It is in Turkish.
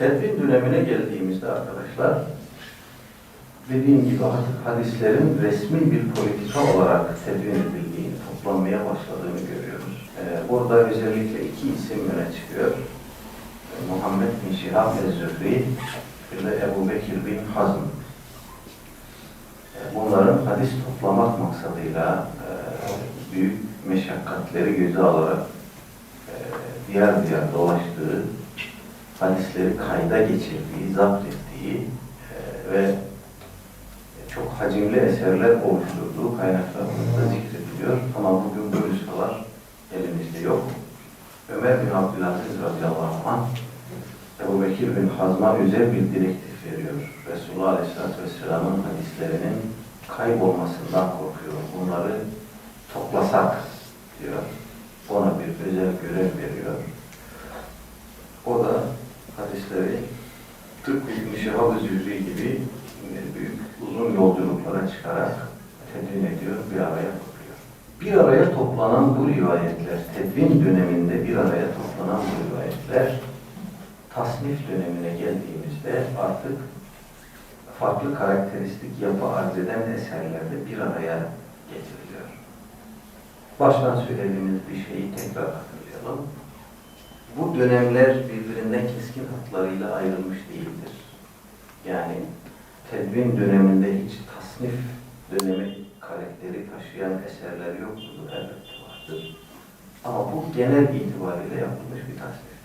Tedvin dönemine geldiğimizde arkadaşlar, dediğim gibi artık hadislerin resmi bir politika olarak tedvin edildiğini, toplanmaya başladığını görüyoruz. Ee, burada özellikle iki isim öne çıkıyor. Ee, Muhammed bin Şihab el-Zühri ve Ebu Bekir bin Hazm. Ee, Bunların hadis toplamak maksadıyla e, büyük meşakkatleri göze alarak e, diğer diğer dolaştığı, hadisleri kayda geçirdiği, zapt ettiği e, ve çok hacimli eserler oluşturduğu kaynaklarımızda zikrediliyor. Ama bugün bu nüshalar elimizde yok. Ömer bin Abdülaziz radıyallahu anh Ebu Bekir bin Hazm'a özel bir direktif veriyor. Resulullah Aleyhisselatü Vesselam'ın hadislerinin kaybolmasından korkuyor. Bunları toplasak diyor. Ona bir özel görev veriyor. O da hadisleri tıpkı İbn-i Şihab-ı Zühri gibi büyük uzun yolculuklara çıkarak tedvin ediyor, bir araya topluyor. Bir araya toplanan bu rivayetler, tedvin döneminde bir araya toplanan bu rivayetler, tasnif dönemine geldiğimizde artık farklı karakteristik yapı arz eden eserlerde bir araya getiriliyor. Baştan söylediğimiz bir şeyi tekrar hatırlayalım. Bu dönemler birbirinden keskin hatlarıyla ayrılmış değildir. Yani tedvin döneminde hiç tasnif dönemi karakteri taşıyan eserler yok mudur? Elbette vardır. Ama bu genel itibariyle yapılmış bir tasnif.